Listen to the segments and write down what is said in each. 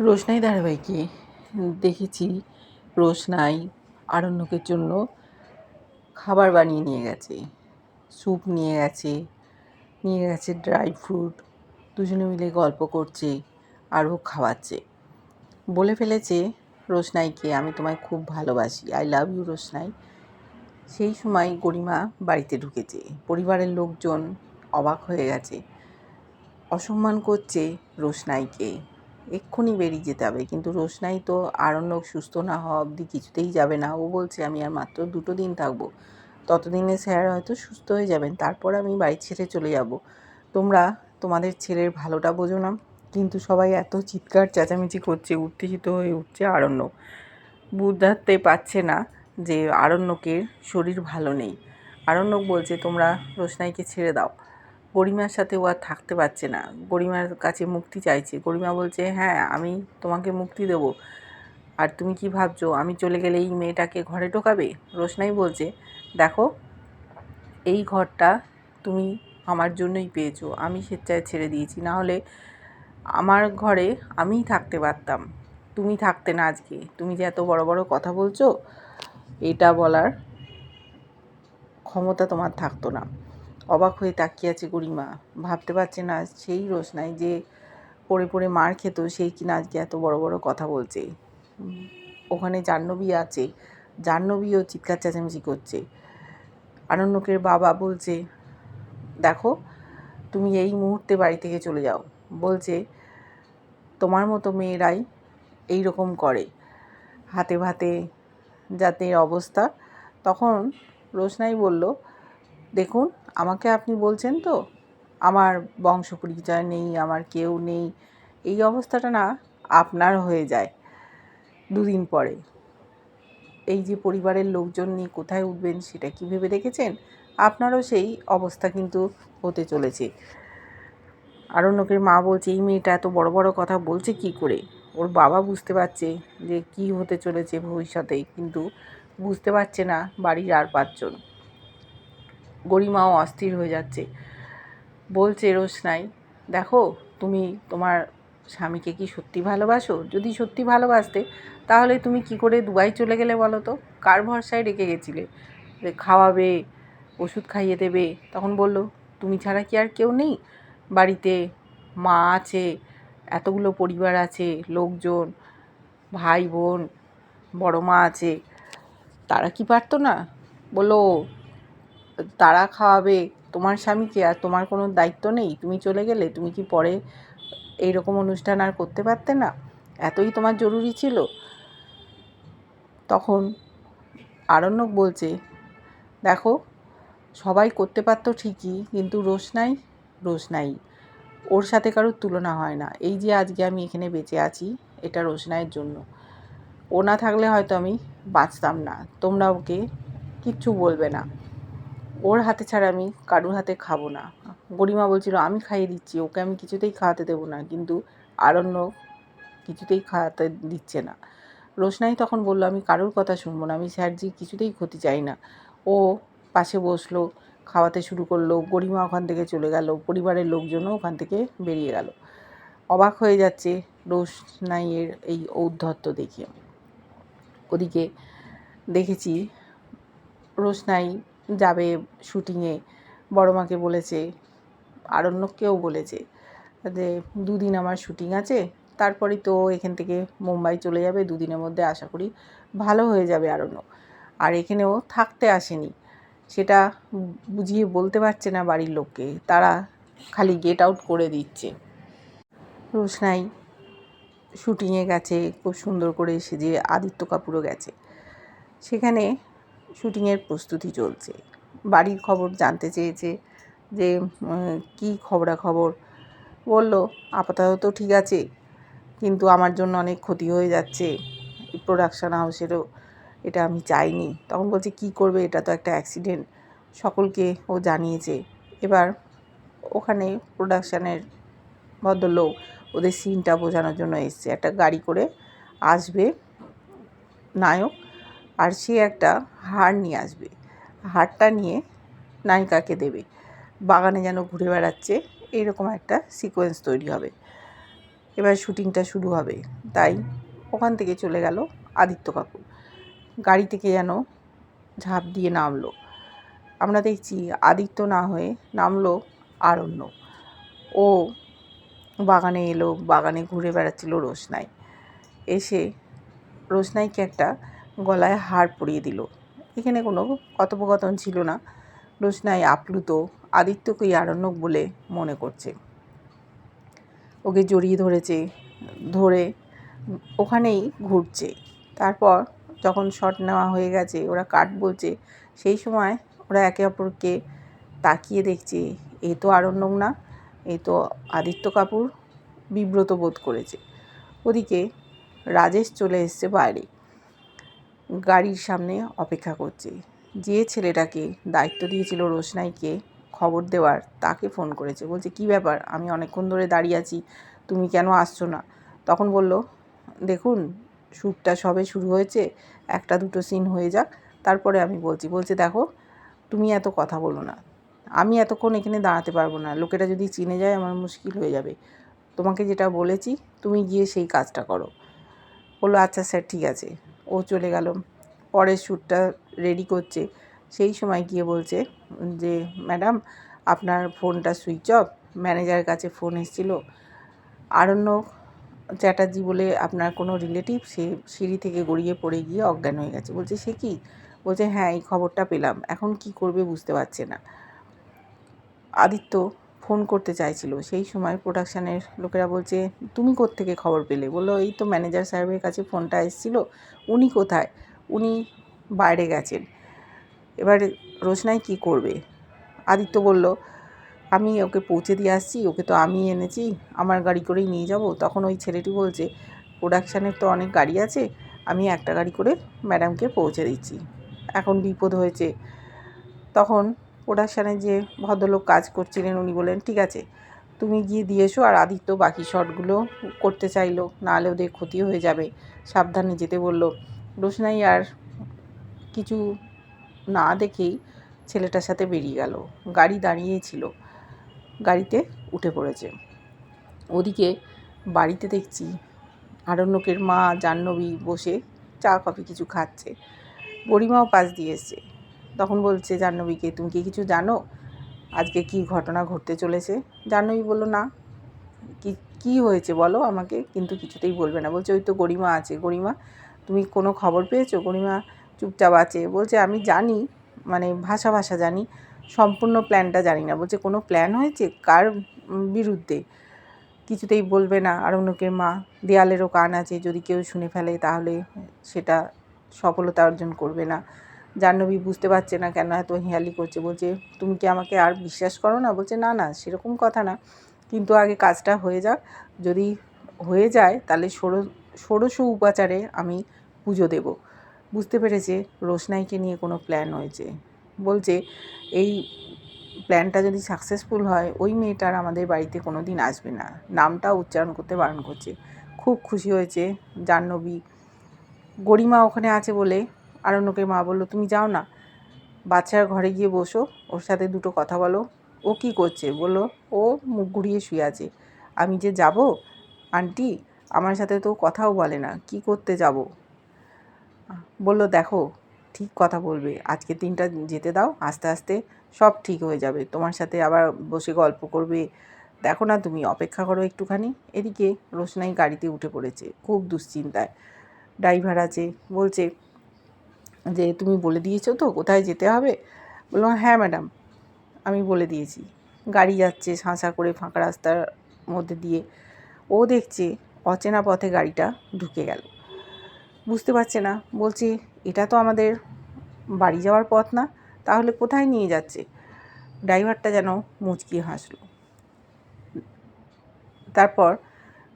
রোশনাই ধারাবাহিকে। দেখেছি রোশনাই আরণ্যকের জন্য খাবার বানিয়ে নিয়ে গেছে। স্যুপ নিয়ে গেছে নিয়ে গেছে ড্রাই ফ্রুট। দুজনে মিলে গল্প করছে আরও খাওয়াচ্ছে। বলে ফেলেছে রোশনাইকে আমি তোমায় খুব ভালোবাসি। আই লাভ ইউ রোশনাই সেই সময় গরিমা বাড়িতে ঢুকেছে। পরিবারের লোকজন অবাক হয়ে গেছে। অসম্মান করছে রোশনাইকে এক্ষুনি বেরিয়ে যেতে হবে। কিন্তু রোশনাই তো আরণ্যক সুস্থ না হওয়া অবধি কিছুতেই যাবে না। ও বলছে, আমি আর মাত্র দুটো দিন থাকব। ততদিনে স্যার হয়তো সুস্থ হয়ে যাবেন। তারপর আমি বাড়ি ছেড়ে চলে যাব। তোমরা তোমাদের ছেলের ভালোটা বোঝো না। কিন্তু সবাই এত চিৎকার, চেঁচামেচি করছে, উত্তেজিত হয়ে উঠছে আরণ্য বুঝতে পারছে না যে আরণ্যকের শরীর ভালো নেই। আরণ্যক বলছে, তোমরা রোশনাইকে ছেড়ে দাও। গরিমার সাথে ও আর থাকতে পারছে না। গরিমার কাছে মুক্তি চাইছে। গরিমা বলছে হ্যাঁ আমি তোমাকে মুক্তি দেব। আর তুমি কি ভাবছ, আমি চলে গেলে এই মেয়েটাকে ঘরে ঢোকাবে? রোশনাই বলছে, দেখো, এই ঘরটা তুমি আমার জন্যই পেয়েছ। আমি স্বেচ্ছায় ছেড়ে দিয়েছি। না হলে আমার ঘরে আমিই থাকতে পারতাম। তুমি থাকতে না আজকে। তুমি যে এত বড় বড় কথা বলছো, এটা বলার ক্ষমতা তোমার থাকতো না। অবাক হয়ে তাকিয়ে আছে গরিমা। ভাবতে পারছে না সেই রোশনাই যে পড়ে পড়ে মার খেত সেই কিনা আজকে এত বড় বড় কথা বলছে। ওখানে জাহ্নবী আছে। জাহ্নবীও চিৎকার চেঁচামেচি করছে। আনন্দকের বাবা বলছে, দেখো, তুমি এই মুহূর্তে বাড়ি থেকে চলে যাও। বলছে, তোমার মতো মেয়েরাই এই রকম করে। হাতে ভাতে যাতে অবস্থা। তখন রোশনাই বলল, দেখুন আমাকে আপনি বলছেন তো, আমার বংশ পরিচয় নেই, আমার কেউ নেই, এই অবস্থাটা না আপনার হয়ে যায় দুদিন পরে। এই যে পরিবারের লোকজন নিয়ে কোথায় উঠবেন সেটা কি ভেবে দেখেছেন? আপনারও সেই অবস্থা কিন্তু হতে চলেছে। আরণ্যকের মা বলছে, এই মেয়েটা এত বড় বড় কথা বলছে কি করে? ওর বাবা বুঝতে পারছে যে কি হতে চলেছে ভবিষ্যতে, কিন্তু বুঝতে পারছে না বাড়ির আর পাঁচজন। গরিমাও অস্থির হয়ে যাচ্ছে। বলছে, রোশনাই, দেখো, তুমি তোমার স্বামীকে কি সত্যি ভালোবাসো? যদি সত্যি ভালোবাসতে, তাহলে তুমি কি করে দুবাই চলে গেলে বলো তো? কার ভরসায় রেখে গেছিলে? যে খাওয়াবে, ওষুধ খাইয়ে দেবে। তখন বলল, তুমি ছাড়া কি আর কেউ নেই? বাড়িতে মা আছে, এতগুলো পরিবার আছে, লোকজন, ভাই বোন, বড় মা আছে। তারা কি পারতো না? বলল তারা খাওয়াবে, তোমার স্বামীকে আর তোমার কোনো দায়িত্ব নেই? তুমি চলে গেলে তুমি কি পরে এইরকম অনুষ্ঠান আর করতে পারতে না? এতই তোমার জরুরি ছিল। তখন আরণ্যক বলছে, দেখো, সবাই করতে পারতো ঠিকই, কিন্তু রোশনাই রোশনাই ওর সাথে কারোর তুলনা হয় না। এই যে আজকে আমি এখানে বেঁচে আছি, এটা রোশনাইয়ের জন্য। ও না থাকলে হয়তো আমি বাঁচতাম না। তোমরা ওকে কিচ্ছু বলবে না। ওর হাতে ছাড়া আমি কারুর হাতে খাব না। গরিমা বলছিল, আমি খাইয়ে দিচ্ছি, ওকে আমি কিছুতেই খাওয়াতে দেবো না। কিন্তু আরণ্য কিছুতেই খাওয়াতে দিচ্ছে না। রোশনাই তখন বলল, আমি কারোর কথা শুনব না, আমি স্যারজি কিছুতেই ক্ষতি চাই না। ও পাশে বসল, খাওয়াতে শুরু করল গরিমা ওখান থেকে চলে গেল, পরিবারের লোকজনও ওখান থেকে বেরিয়ে গেল। অবাক হয়ে যাচ্ছে রোশনাইয়ের এই ঔদ্ধত্য দেখে। ওদিকে দেখেছি রোশনাই যাবে শুটিংয়ে। বড় মাকে বলেছে, আরণ্যককেও বলেছে যে, দুদিন আমার শুটিং আছে, তারপরেই তো এখান থেকে মুম্বাই চলে যাবে, দুদিনের মধ্যে আশা করি ভালো হয়ে যাবে আরণ্য আর এখানেও থাকতে আসেনি। সেটা বুঝিয়ে বলতে পারছে না বাড়ির লোককে, তারা খালি গেট আউট করে দিচ্ছে। রোশনাই শুটিংয়ে গেছে, খুব সুন্দর করে সেজে আদিত্য কাপুরও গেছে। সেখানে শুটিংয়ের প্রস্তুতি চলছে। বাড়ির খবর জানতে চেয়েছে যে কী খবরাখবর? বলল, আপাতত ঠিক আছে, কিন্তু আমার জন্য অনেক ক্ষতি হয়ে যাচ্ছে। প্রোডাকশান হাউসেরও এটা আমি চাইনি। তখন বলছে, কি করবে? এটা তো একটা অ্যাক্সিডেন্ট সকলকে ও জানিয়েছে। এবার ওখানে প্রোডাকশানের ভদ্রলোক ওদের সিনটা বোঝানোর জন্য এসছে। একটা গাড়ি করে আসবে নায়ক আর সে একটা হার নিয়ে আসবে। হারটা নিয়ে নায়িকাকে দেবে। বাগানে যেন ঘুরে বেড়াচ্ছে এইরকম একটা সিকোয়েন্স তৈরি হবে। এবার শুটিংটা শুরু হবে। তাই ওখান থেকে চলে গেল আদিত্য কাপুর। গাড়ি থেকে যেন ঝাঁপ দিয়ে নামলো। আমরা দেখছি আদিত্য না হয়ে নামলো আরণ্য। ও বাগানে এলো, বাগানে ঘুরে বেড়াচ্ছিল রোশনাই। এসে রোশনাইকে একটা গলায় হার পরিয়ে দিল। এখানে কোনো কথোপকথন ছিল না। রোশনাই আপ্লুত, আদিত্যকেই আরণ্যক বলে মনে করছে। ওকে জড়িয়ে ধরেছে, ধরে ওখানেই ঘুরছে। তারপর যখন শট নেওয়া হয়ে গেছে, ওরা কাট বলছে, সেই সময় ওরা একে অপরকে তাকিয়ে দেখছে, এ তো আরণ্যক না, এ তো আদিত্য কাপুর। বিব্রত বোধ করেছে। ওদিকে রাজেশ চলে এসছে বাইরে। গাড়ির সামনে অপেক্ষা করছে। যে ছেলেটাকে দায়িত্ব দিয়েছিল রোশনাইকে খবর দেওয়ার, তাকে ফোন করেছে। বলছে, কি ব্যাপার? আমি অনেকক্ষণ ধরে দাঁড়িয়ে আছি, তুমি কেন আসছো না? তখন বলল, দেখুন, শ্যুটটা সবে শুরু হয়েছে, একটা দুটো সিন হয়ে যাক, তারপরে আমি বলছি। বলছে, দেখো, তুমি এত কথা বলো না। আমি এতক্ষণ এখানে দাঁড়াতে পারব না। লোকেরা যদি চিনে যায়, আমার মুশকিল হয়ে যাবে। তোমাকে যেটা বলেছি, তুমি গিয়ে সেই কাজটা করো। বলল আচ্ছা স্যার, ঠিক আছে। ও চলে গেল। পরের শ্যুটটা রেডি করছে। সেই সময় গিয়ে বলছে যে, ম্যাডাম, আপনার ফোনটা সুইচ অফ ম্যানেজারের কাছে ফোন এসেছিল। আরণ্য চ্যাটার্জি বলে আপনার কোনো রিলেটিভ সে সিঁড়ি থেকে গড়িয়ে পড়ে গিয়ে অজ্ঞান হয়ে গেছে। বলছে, সে কি? বলছে হ্যাঁ এই খবরটা পেলাম। এখন কি করবে বুঝতে পারছে না। আদিত্য ফোন করতে চাইছিল। সেই সময় প্রোডাকশানের লোকেরা বলছে, তুমি থেকে খবর পেলে? বলল, এই তো ম্যানেজার সাহেবের কাছে ফোনটা এসেছিল। উনি কোথায়? উনি বাইরে গেছেন। এবার রোশনাই কি করবে? আদিত্য বলল, আমি ওকে পৌঁছে দিয়ে আসছি, ওকে তো আমি এনেছি। আমার গাড়ি করেই নিয়ে যাব। তখন ওই ছেলেটি বলছে প্রোডাকশানের তো অনেক গাড়ি আছে, আমি একটা গাড়ি করে ম্যাডামকে পৌঁছে দিচ্ছি। এখন বিপদ হয়েছে। তখন প্রোডাকশানে যে ভদ্রলোক কাজ করছিলেন উনি বললেন, ঠিক আছে, তুমি গিয়ে দিয়ে এসো আর আদিত্য বাকি শটগুলো করতে চাইলো, নাহলে ওদের ক্ষতি হয়ে যাবে। সাবধানে যেতে বলল। রোশনাই আর কিছু না দেখেই ছেলেটার সাথে বেরিয়ে গেল। গাড়ি দাঁড়িয়েই ছিল, গাড়িতে উঠে পড়েছে। ওদিকে বাড়িতে দেখছি আরণ্যকের মা জাহ্নবী বসে চা, কফি কিছু খাচ্ছে। গরিমাও পাশ দিয়ে এসছে। তখন বলছে জাহ্নবীকে তুমি কি কিছু জানো? আজকে কি ঘটনা ঘটতে চলেছে? জাহ্নবী বলল, না। কি, কী হয়েছে বলো আমাকে? কিন্তু কিছুতেই বলবে না। বলছে, ওই তো গরিমা আছে। গরিমা, তুমি কোনো খবর পেয়েছ? গরিমা চুপচাপ আছে। বলছে, আমি জানি মানে ভাষা ভাষা জানি, সম্পূর্ণ প্ল্যানটা জানি না। বলছে, কোনো প্ল্যান হয়েছে? কার বিরুদ্ধে? কিছুতেই বলবে না। আরণ্যকের মা, দেয়ালেরও কান আছে। যদি কেউ শুনে ফেলে তাহলে সেটা সফলতা অর্জন করবে না। জাহ্নবী বুঝতে পারছে না কেন এত হেয়ালি করছে। বলছে, তুমি কি আমাকে আর বিশ্বাস করো না? বলছে, না না, সেরকম কথা না। কিন্তু আগে কাজটা হয়ে যাক। যদি হয়ে যায়, তাহলে ষোড়শ ষোড়শ উপাচারে আমি পুজো দেব। বুঝতে পেরেছে রোশনাইকে নিয়ে কোনো প্ল্যান হয়েছে। বলছে, এই প্ল্যানটা যদি সাকসেসফুল হয়, ওই মেয়েটার আমাদের বাড়িতে কোনো দিন আসবে না। নামটা উচ্চারণ করতে বারণ করছে। খুব খুশি হয়েছে জাহ্নবী। গরিমা ওখানে আছে বলে আরণ্যকের মা বলল, তুমি যাও না, বাচ্চার ঘরে গিয়ে বসো, ওর সাথে দুটো কথা বলো। ও কি করছে? বলল, ও মুখ ঘুরিয়ে শুয়ে আছে। আমি যে যাব? আন্টি, আমার সাথে তো কথাও বলে না, কি করতে যাব? বলল, দেখো, ঠিক কথা বলবে। আজকে দিনটা যেতে দাও, আস্তে আস্তে সব ঠিক হয়ে যাবে। তোমার সাথে আবার বসে গল্প করবে। দেখো না, তুমি অপেক্ষা করো একটুখানি। এদিকে রোশনাই গাড়িতে উঠে পড়েছে, খুব দুশ্চিন্তায়। ড্রাইভার আছে, বলছে যে তুমি বলে দিয়েছ তো, কোথায় যেতে হবে? বললাম হ্যাঁ ম্যাডাম, আমি বলে দিয়েছি। গাড়ি যাচ্ছে শাঁসা করে ফাঁকা রাস্তার মধ্যে দিয়ে। ও দেখছে অচেনা পথে গাড়িটা ঢুকে গেল। বুঝতে পারছে না, বলছে, এটা তো আমাদের বাড়ি যাওয়ার পথ না, তাহলে কোথায় নিয়ে যাচ্ছে? ড্রাইভারটা যেন মুচকি হাসলো। তারপর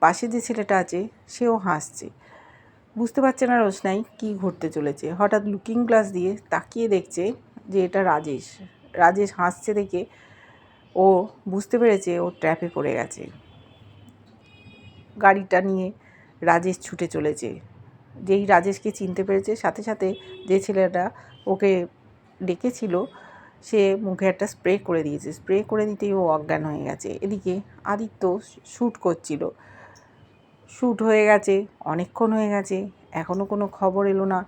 পাশে যে ছেলেটা আছে, সেও হাসছে। বুঝতে পারছে না রোশনাই কি ঘটতে চলেছে। হঠাৎ লুকিং গ্লাস দিয়ে তাকিয়ে দেখছে যে এটা রাজেশ। রাজেশ হাসছে দেখে ও বুঝতে পেরেছে ও ট্র্যাপে পড়ে গেছে। গাড়িটা নিয়ে রাজেশ ছুটে চলেছে। যেই রাজেশকে চিনতে পেরেছে, সাথে সাথে যে ছেলেটা ওকে ডেকেছিল, সে মুখে একটা স্প্রে করে দিয়েছে। স্প্রে করে দিতেই ও অজ্ঞান হয়ে গেছে। এদিকে আদিত্য শ্যুট করছিল। শ্যুট হয়ে গেছে, অনেকক্ষণ হয়ে গেছে এখনও কোনো খবর এলো না,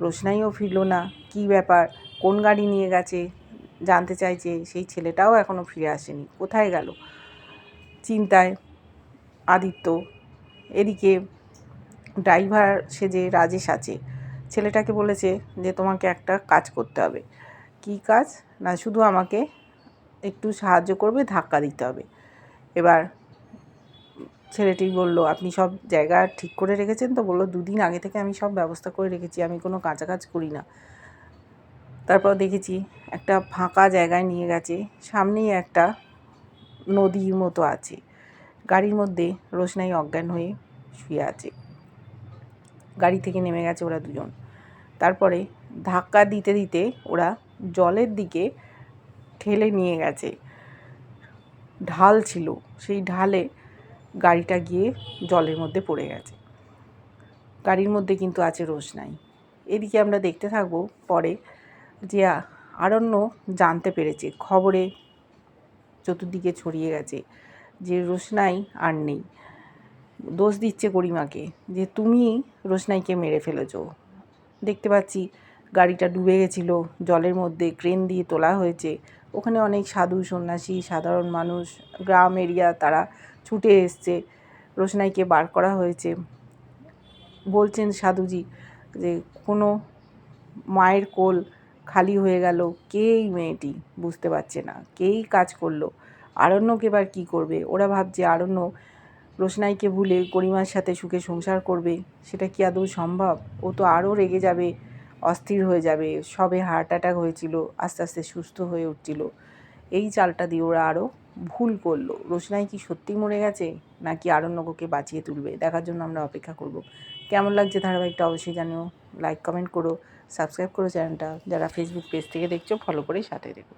রোশনাইও ফিরলো না, কী ব্যাপার, কোন গাড়ি নিয়ে গেছে, জানতে চাইছে, সেই ছেলেটাও এখনও ফিরে আসেনি, কোথায় গেল? চিন্তায় আদিত্য, এদিকে ড্রাইভার সেজে রাজেশ আছে, ছেলেটাকে বলেছে যে তোমাকে একটা কাজ করতে হবে। কী কাজ? না, শুধু আমাকে একটু সাহায্য করবে, ধাক্কা দিতে হবে। এবার ছেলেটি বলল, আপনি সব জায়গা ঠিক করে রেখেছেন তো? বলল, দুদিন আগে থেকে আমি সব ব্যবস্থা করে রেখেছি, আমি কোনো কাজ করি না। তারপর দেখেছি একটা ফাঁকা জায়গায় নিয়ে গেছে, সামনেই একটা নদীর মতো আছে, গাড়ির মধ্যে রোশনাই অজ্ঞান হয়ে শুয়ে আছে। গাড়ি থেকে নেমে গেছে ওরা দুজন। তারপরে ধাক্কা দিতে দিতে ওরা জলের দিকে ঠেলে নিয়ে গেছে। ঢাল ছিল, সেই ঢালে গাড়িটা গিয়ে জলের মধ্যে পড়ে গেছে। গাড়ির মধ্যে কিন্তু আছে রোশনাই এদিকে আমরা দেখতে থাকব পরে যে আরণ্য জানতে পেরেছে, খবরে চতুর্দিকে ছড়িয়ে গেছে যে রোশনাই আর নেই। দোষ দিচ্ছে গরিমাকে যে তুমি রোশনাইকে মেরে ফেলেছো। দেখতে পাচ্ছি গাড়িটা ডুবে গেছিল, জলের মধ্যে ক্রেন দিয়ে তোলা হয়েছে। ওখানে অনেক সাধু সন্ন্যাসী, সাধারণ মানুষ, গ্রাম এরিয়া তারা ছুটে এসছে। রোশনাইকে বার করা হয়েছে। বলছেন সাধুজি যে, কোনো মায়ের কোল খালি হয়ে গেল, কেই মেয়েটি বুঝতে পারছে না, কেই কাজ করল, আরণ্যক এবার কী করবে? ওরা ভাবছে, আরণ্য রোশনাইকে ভুলে গরিমার সাথে সুখে সংসার করবে, সেটা কি আদৌ সম্ভব? ও তো আরও রেগে যাবে অস্থির হয়ে যাবে, সবে হার্ট অ্যাটাক হয়েছিল, আস্তে আস্তে সুস্থ হয়ে উঠছিল। এই চালটা দিয়ে ওরা আরও ভুল করল। রোশনাই কি সত্যি মরে গেছে, নাকি আরণ্যককে বাঁচিয়ে তুলবে? দেখার জন্য আমরা অপেক্ষা করব। কেমন লাগছে ধারাবাহিকটা অবশ্যই জানিও। লাইক কমেন্ট করো সাবস্ক্রাইব করো চ্যানেলটা যারা ফেসবুক পেজ থেকে দেখছ ফলো করে সাথে দেখো